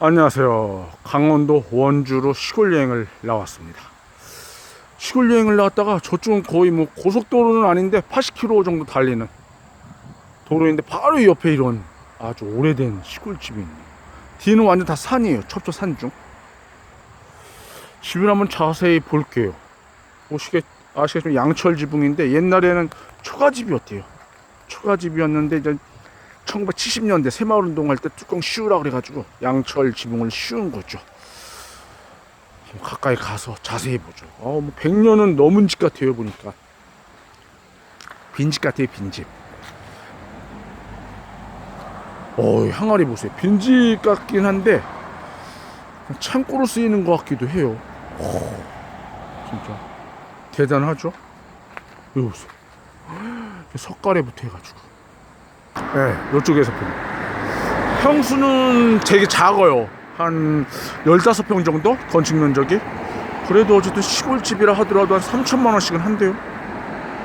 안녕하세요. 강원도 원주로 시골 여행을 나왔습니다. 시골 여행을 나왔다가 저쪽은 거의 뭐 고속도로는 아닌데 80km 정도 달리는 도로인데 바로 옆에 이런 아주 오래된 시골집이 있네요. 뒤는 완전 다 산이에요. 첩초 산 중. 집을 한번 자세히 볼게요. 보시겠, 아시겠지만 양철 지붕인데 옛날에는 초가집이었대요. 초가집이었는데 이제 1970년대 새마을 운동할 때 뚜껑 씌우라 그래가지고 양철 지붕을 씌운 거죠. 가까이 가서 자세히 보죠. 어, 뭐 100년은 넘은 집 같아요 보니까. 빈집 같아요 빈집. 어 항아리 보세요. 빈집 같긴 한데 창고로 쓰이는 것 같기도 해요. 어, 진짜 대단하죠. 이거 보세요. 석가래부터 해가지고. 네, 이쪽에서 보면. 평수는 되게 작아요. 한 15평 정도? 건축 면적이? 그래도 어쨌든 시골집이라 하더라도 한 3천만 원씩은 한대요.